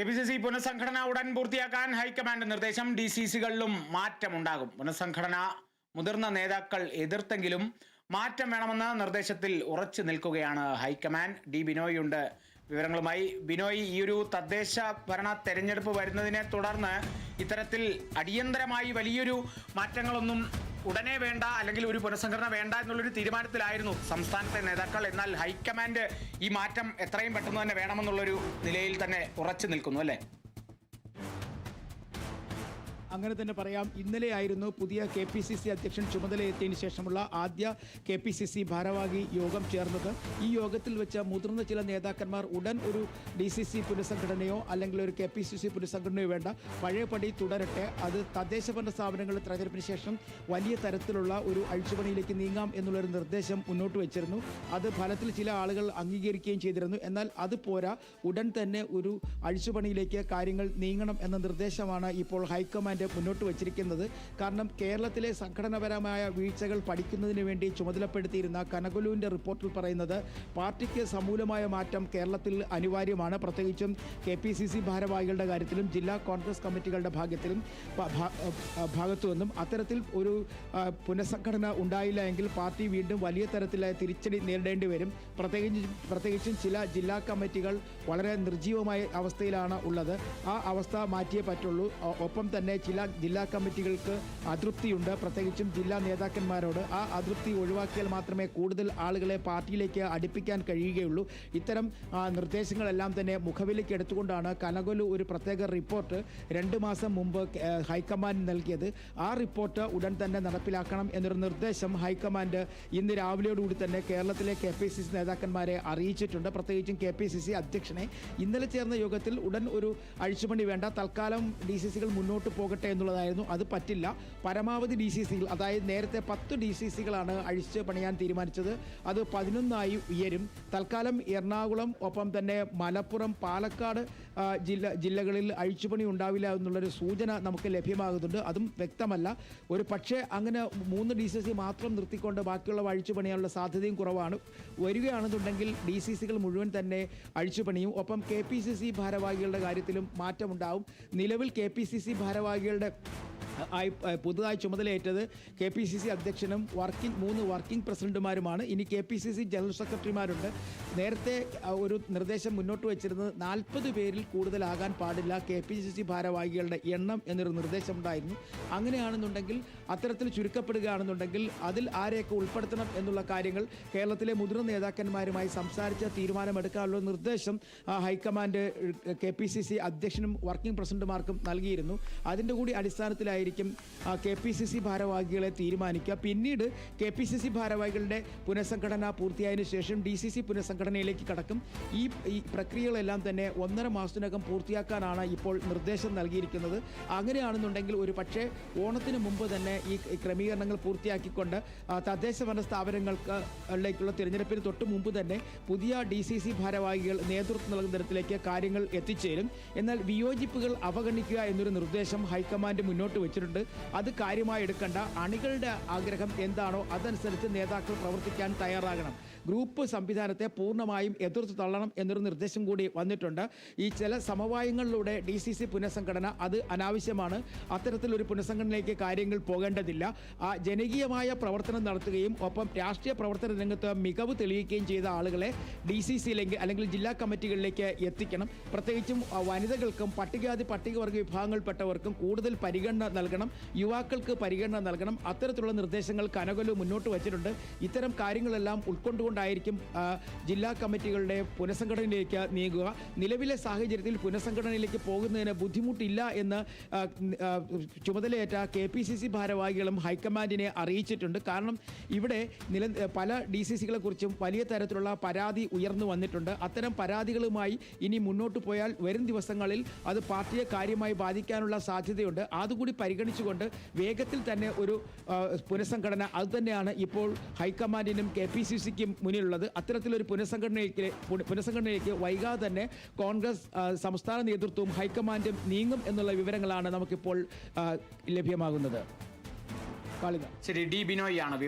K P C C പുനഃസംഘടന ഉടൻ പൂർത്തിയാക്കാൻ ഹൈക്കമാൻഡ് നിർദ്ദേശം. ഡി സി സികളിലും മാറ്റമുണ്ടാകും. പുനഃസംഘടന മുതിർന്ന നേതാക്കൾ എതിർത്തെങ്കിലും മാറ്റം വേണമെന്ന നിർദ്ദേശത്തിൽ ഉറച്ചു നിൽക്കുകയാണ് ഹൈക്കമാൻഡ്. ഡി ബിനോയ് ഉണ്ട് വിവരങ്ങളുമായി ബിനോയ് ഈ ഒരു തദ്ദേശ ഭരണ തെരഞ്ഞെടുപ്പ് വരുന്നതിനെ തുടർന്ന് ഇത്തരത്തിൽ അടിയന്തരമായി വലിയൊരു മാറ്റങ്ങളൊന്നും ഉടനെ വേണ്ട അല്ലെങ്കിൽ ഒരു പുനഃസംഘടന വേണ്ട എന്നുള്ളൊരു തീരുമാനത്തിലായിരുന്നു സംസ്ഥാനത്തെ നേതാക്കൾ. എന്നാൽ ഹൈക്കമാൻഡ് ഈ മാറ്റം എത്രയും പെട്ടെന്ന് തന്നെ വേണമെന്നുള്ളൊരു നിലയിൽ തന്നെ ഉറച്ചു നിൽക്കുന്നു അല്ലേ? അങ്ങനെ തന്നെ പറയാം. ഇന്നലെയായിരുന്നു പുതിയ കെ പി സി സി അധ്യക്ഷൻ ചുമതലയെത്തിയതിനു ശേഷമുള്ള ആദ്യ കെ പി സി സി ഭാരവാഹി യോഗം ചേർന്നത്. ഈ യോഗത്തിൽ വെച്ച് മുതിർന്ന ചില നേതാക്കന്മാർ ഉടൻ ഒരു ഡി സി സി പുനഃസംഘടനയോ അല്ലെങ്കിൽ ഒരു കെ പി സി സി പുനഃസംഘടനയോ വേണ്ട. പഴയപടി തുടരട്ടെ. അത് തദ്ദേശ ഭരണ സ്ഥാപനങ്ങളുടെ തെരഞ്ഞെടുപ്പിന് ശേഷം വലിയ തരത്തിലുള്ള ഒരു അഴിച്ചുപണിയിലേക്ക് നീങ്ങാം എന്നുള്ളൊരു നിർദ്ദേശം മുന്നോട്ട് വെച്ചിരുന്നു. അത് ഫലത്തിൽ ചില ആളുകൾ അംഗീകരിക്കുകയും ചെയ്തിരുന്നു. എന്നാൽ അത് പോരാ. ഉടൻ തന്നെ ഒരു അഴിച്ചുപണിയിലേക്ക് കാര്യങ്ങൾ നീങ്ങണം എന്ന നിർദ്ദേശമാണ് ഇപ്പോൾ ഹൈക്കമാൻഡ് മുന്നോട്ട് വച്ചിരിക്കുന്നത്. കാരണം കേരളത്തിലെ സംഘടനാപരമായ വീഴ്ചകൾ പഠിക്കുന്നതിന് വേണ്ടി ചുമതലപ്പെടുത്തിയിരുന്ന കനകുലുവിന്റെ റിപ്പോർട്ടിൽ പറയുന്നത് പാർട്ടിക്ക് സമൂലമായ മാറ്റം കേരളത്തിൽ അനിവാര്യമാണ്. പ്രത്യേകിച്ചും കെ പി സി സി ഭാരവാഹികളുടെ കാര്യത്തിലും ജില്ലാ കോൺഗ്രസ് കമ്മിറ്റികളുടെ ഭാഗ്യത്തിലും ഭാഗത്തു നിന്നും അത്തരത്തിൽ ഒരു പുനഃസംഘടന ഉണ്ടായില്ല എങ്കിൽ പാർട്ടി വീണ്ടും വലിയ തരത്തിലായ തിരിച്ചടി നേരിടേണ്ടി വരും. പ്രത്യേകിച്ച് പ്രത്യേകിച്ചും ചില ജില്ലാ കമ്മിറ്റികൾ വളരെ നിർജീവമായ അവസ്ഥയിലാണ് ഉള്ളത്. ആ അവസ്ഥ മാറ്റിയേ പറ്റുള്ളൂ. ഒപ്പം തന്നെ ചില ജില്ലാ കമ്മിറ്റികൾക്ക് അതൃപ്തിയുണ്ട്. പ്രത്യേകിച്ചും ജില്ലാ നേതാക്കന്മാരോട് ആ അതൃപ്തി ഒഴിവാക്കിയാൽ മാത്രമേ കൂടുതൽ ആളുകളെ പാർട്ടിയിലേക്ക് അടുപ്പിക്കാൻ കഴിയുകയുള്ളൂ. ഇത്തരം നിർദ്ദേശങ്ങളെല്ലാം തന്നെ മുഖവിലേക്ക് എടുത്തുകൊണ്ടാണ് കനകൊലു ഒരു പ്രത്യേക റിപ്പോർട്ട് രണ്ട് മാസം മുമ്പ് ഹൈക്കമാൻഡ് നൽകിയത്. ആ റിപ്പോർട്ട് ഉടൻ തന്നെ നടപ്പിലാക്കണം എന്നൊരു നിർദ്ദേശം ഹൈക്കമാൻഡ് ഇന്ന് രാവിലെയോടുകൂടി തന്നെ കേരളത്തിലെ കെ പി സി സി നേതാക്കന്മാരെ അറിയിച്ചിട്ടുണ്ട്. പ്രത്യേകിച്ചും കെ പി സി സി അധ്യക്ഷനെ. ഇന്നലെ ചേർന്ന യോഗത്തിൽ ഉടൻ ഒരു അഴിച്ചുപണി വേണ്ട. തൽക്കാലം ഡി സി സികൾ മുന്നോട്ട് പോകട്ടെ എന്നുള്ളതായിരുന്നു. അത് പറ്റില്ല. പരമാവധി ഡി സി സികൾ അതായത് നേരത്തെ പത്ത് ഡി സി സികളാണ് അഴിച്ച് പണിയാൻ തീരുമാനിച്ചത്. അത് പതിനൊന്നായി ഉയരും. തൽക്കാലം എറണാകുളം ഒപ്പം തന്നെ മലപ്പുറം പാലക്കാട് ജില്ല ജില്ലകളിൽ അഴിച്ചുപണി ഉണ്ടാവില്ല എന്നുള്ളൊരു സൂചന നമുക്ക് ലഭ്യമാകുന്നുണ്ട്. അതും വ്യക്തമല്ല. ഒരു പക്ഷേ അങ്ങനെ മൂന്ന് ഡി സി സി മാത്രം നിർത്തിക്കൊണ്ട് ബാക്കിയുള്ള അഴിച്ചു പണിയാനുള്ള സാധ്യതയും കുറവാണ്. വരികയാണെന്നുണ്ടെങ്കിൽ ഡി സി സികൾ മുഴുവൻ തന്നെ അഴിച്ചുപണിയും ഒപ്പം കെ പി സി സി ഭാരവാഹികളുടെ കാര്യത്തിലും മാറ്റമുണ്ടാവും. നിലവിൽ കെ പി സി സി ഭാരവാഹികളുടെ ആയി പുതുതായി ചുമതലയേറ്റത് കെ പി സി സി അധ്യക്ഷനും വർക്കിംഗ് മൂന്ന് വർക്കിംഗ് പ്രസിഡന്റുമാരുമാണ്. ഇനി K P C C general സെക്രട്ടറിമാരുണ്ട്. നേരത്തെ ഒരു നിർദ്ദേശം മുന്നോട്ട് വെച്ചിരുന്നത് നാൽപ്പത് പേരിൽ കൂടുതലാകാൻ പാടില്ല കെ പി സി സി ഭാരവാഹികളുടെ എണ്ണം എന്നൊരു നിർദ്ദേശമുണ്ടായിരുന്നു. അങ്ങനെയാണെന്നുണ്ടെങ്കിൽ അത്തരത്തിൽ ചുരുക്കപ്പെടുകയാണെന്നുണ്ടെങ്കിൽ അതിൽ ആരെയൊക്കെ ഉൾപ്പെടുത്തണം എന്നുള്ള കാര്യങ്ങൾ കേരളത്തിലെ മുതിർന്ന നേതാക്കന്മാരുമായി സംസാരിച്ച് തീരുമാനമെടുക്കാനുള്ള നിർദ്ദേശം high command K P C C അധ്യക്ഷനും വർക്കിംഗ് പ്രസിഡന്റുമാർക്കും നൽകിയിരുന്നു. അതിന്റെ കൂടി അടിസ്ഥാനത്തിലായിരിക്കും കെ പി സി സി ഭാരവാഹികളെ തീരുമാനിക്കുക. പിന്നീട് കെ പി സി സി ഭാരവാഹികളുടെ പുനഃസംഘടന പൂർത്തിയായതിനു ശേഷം ഡി സി സി പുനഃസംഘടനയിലേക്ക് കടക്കും. ഈ പ്രക്രിയകളെല്ലാം തന്നെ ഒന്നര മാസത്തിനകം പൂർത്തിയാക്കാനാണ് ഇപ്പോൾ നിർദ്ദേശം നൽകിയിരിക്കുന്നത്. അങ്ങനെയാണെന്നുണ്ടെങ്കിൽ ഒരു പക്ഷേ ഓണത്തിന് മുമ്പ് തന്നെ ഈ ക്രമീകരണങ്ങൾ പൂർത്തിയാക്കിക്കൊണ്ട് തദ്ദേശ ഭരണ സ്ഥാപനങ്ങൾക്ക് ലേക്കുള്ള തിരഞ്ഞെടുപ്പിന് തൊട്ട് മുമ്പ് തന്നെ പുതിയ ഡി സി സി ഭാരവാഹികൾ നേതൃത്വം നൽകുന്ന തരത്തിലേക്ക് കാര്യങ്ങൾ എത്തിച്ചേരും. എന്നാൽ വിയോജിപ്പുകൾ അവഗണിക്കുക എന്നൊരു നിർദ്ദേശം ഹൈക്കമാൻഡ് മുന്നോട്ട് വെച്ചിട്ടുണ്ട് അത് കാര്യമായി എടുക്കേണ്ട. അണികളുടെ ആഗ്രഹം എന്താണോ അതനുസരിച്ച് നേതാക്കൾ പ്രവർത്തിക്കാൻ തയ്യാറാകണം. ഗ്രൂപ്പ് സംവിധാനത്തെ പൂർണമായും എതിർത്ത് തള്ളണം എന്നൊരു നിർദ്ദേശം കൂടി വന്നിട്ടുണ്ട്. ഈ ചില സമവായങ്ങളിലൂടെ ഡി സി സി പുനഃസംഘടന അത് അനാവശ്യമാണ്. അത്തരത്തിലൊരു പുനഃസംഘടനയിലേക്ക് കാര്യങ്ങൾ പോകേണ്ടതില്ല. ആ ജനകീയമായ പ്രവർത്തനം നടത്തുകയും ഒപ്പം രാഷ്ട്രീയ പ്രവർത്തന രംഗത്ത് മികവ് തെളിയിക്കുകയും ചെയ്ത ആളുകളെ ഡി സി സിയിലേക്ക് അല്ലെങ്കിൽ ജില്ലാ കമ്മിറ്റികളിലേക്ക് എത്തിക്കണം. പ്രത്യേകിച്ചും വനിതകൾക്കും പട്ടികജാതി പട്ടികവർഗ വിഭാഗങ്ങളിൽപ്പെട്ടവർക്കും കൂടുതൽ പരിഗണന നൽകണം. യുവാക്കൾക്ക് പരിഗണന നൽകണം. അത്തരത്തിലുള്ള നിർദ്ദേശങ്ങൾ കനകലു മുന്നോട്ട് വച്ചിട്ടുണ്ട്. ഇത്തരം കാര്യങ്ങളെല്ലാം ഉൾക്കൊണ്ടുകൊണ്ടായിരിക്കും ആ, ജില്ലാ കമ്മിറ്റികളുടെ പുനഃസംഘടനയിലേക്ക് നീങ്ങുക. നിലവിലെ സാഹചര്യത്തിൽ പുനഃസംഘടനയിലേക്ക് പോകുന്നതിന് ബുദ്ധിമുട്ടില്ല എന്ന് ചുമതലയേറ്റ കെ പി സി സി ഭാരവാഹികളും ഹൈക്കമാൻഡിനെ അറിയിച്ചിട്ടുണ്ട്. കാരണം ഇവിടെ നില പല ഡി സി സികളെ കുറിച്ചും വലിയ തരത്തിലുള്ള പരാതി ഉയർന്നു വന്നിട്ടുണ്ട്. അത്തരം പരാതികളുമായി ഇനി മുന്നോട്ട് പോയാൽ വരും ദിവസങ്ങളിൽ അത് പാർട്ടിയെ കാര്യമായി ബാധിക്കാനുള്ള സാധ്യതയുണ്ട്. അതുകൂടി പരിഗണിച്ചുകൊണ്ട് വേഗത്തിൽ തന്നെ ഒരു പുനഃസംഘടന അതുതന്നെയാണ് ഇപ്പോൾ ഹൈക്കമാൻഡിനും കെ പി സി സിക്കും മുന്നിലുള്ളത്. അത്തരത്തിലൊരു പുനഃസംഘടനയിലേക്ക് പുന- പുനഃസംഘടനയിലേക്ക് വൈകാതെ തന്നെ കോൺഗ്രസ് സംസ്ഥാന നേതൃത്വവും ഹൈക്കമാൻഡും നീങ്ങും എന്നുള്ള വിവരങ്ങളാണ് നമുക്കിപ്പോൾ ലഭ്യമാകുന്നത്. ശരി ഡി ബിനോയ് ആണ് വിവരം.